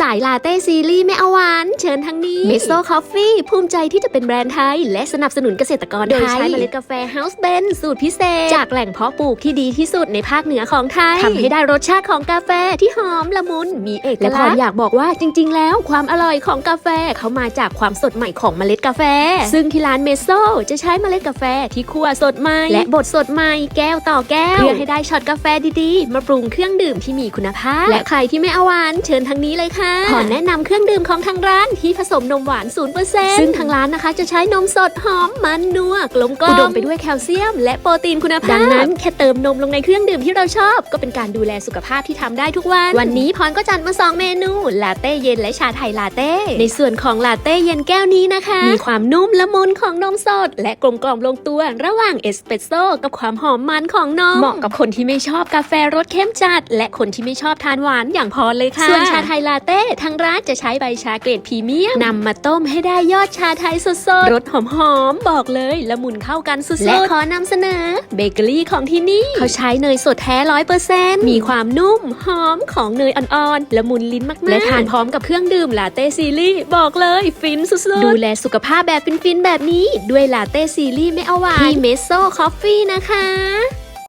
สายลาเต้ซีรีส์ไม่เอาหวานเชิญทางนี้เมโซคอฟฟี่ภูมิใจที่จะเป็นแบรนด์ไทย และสนับสนุนเกษตรกรไทยโดยใช้เมล็ดกาแฟ House b e n สูตรพิเศษ จากแหล่งเพาะปลูกที่ดีที่สุดในภาคเหนือของไทยทำให้ได้รสชาติของกาแฟที่หอมละมุนมีเอกลักษณ์และพรอยากบอกว่าจริง ๆ แล้วความอร่อยของกาแฟเขามาจากความสดใหม่ของเมล็ดกาแฟ ซึ่งที่ร้านเมโซจะใช้เมล็ดกาแฟที่คั่วสดใหม่และบดสดใหม่แก้วต่อแก้วเพื่อให้ได้ช็อตกาแฟดีๆ มาปรุงเครื่องดื่มที่มีคุณภาพ และใครที่ไม่เอาหวานเชิญทางนี้เลยค่ะขอแนะนำเครื่องดื่มของทางร้านที่ผสมนมหวาน 0%ซึ่งทางร้านนะคะจะใช้นมสดหอมมันนัวกลมกล่อมอุดมไปด้วยแคลเซียม และโปรตีนคุณภาพ ดังนั้นแค่เติมนมลงในเครื่องดื่มที่เราชอบ ก็เป็นการดูแลสุขภาพที่ทำได้ทุกวัน วันนี้พรก็จัดมา 2 เมนูลาเต้เย็นและชาไทยลาเต้ ในส่วนของลาเต้เย็นแก้วนี้นะคะ มีความนุ่มละมุนของนมสด และกลมกล่อมลงตัวระหว่างเอสเปรสโซ่กับความหอมมันของนมเหมาะกับคนที่ไม่ชอบกาแฟรสเข้มจัด และคนที่ไม่ชอบทานหวานอย่างพรเลยค่ะส่วนชาไทยลาเต้ทางร้านจะใช้ใบชาเกรดพรีเมียมนำมาต้มให้ได้ยอดชาไทยสดๆรสหอมๆบอกเลยละมุนเข้ากันสุดๆและขอนำเสนอเบเกอรี่ของที่นี่ เขาใช้เนยสดแท้ร้อยเปอร์เซ็นต์มีความนุ่มหอมของเนยอ่อนๆละมุนลิ้นมากๆ และทานพร้อมกับเครื่องดื่มลาเต้ซีรีส์บอกเลยฟินสุดๆดูแลสุขภาพแบบฟินๆแบบนี้ ด้วยลาเต้ซีรีส์ไม่เอาหวานที่เมโซคอฟฟี่นะคะ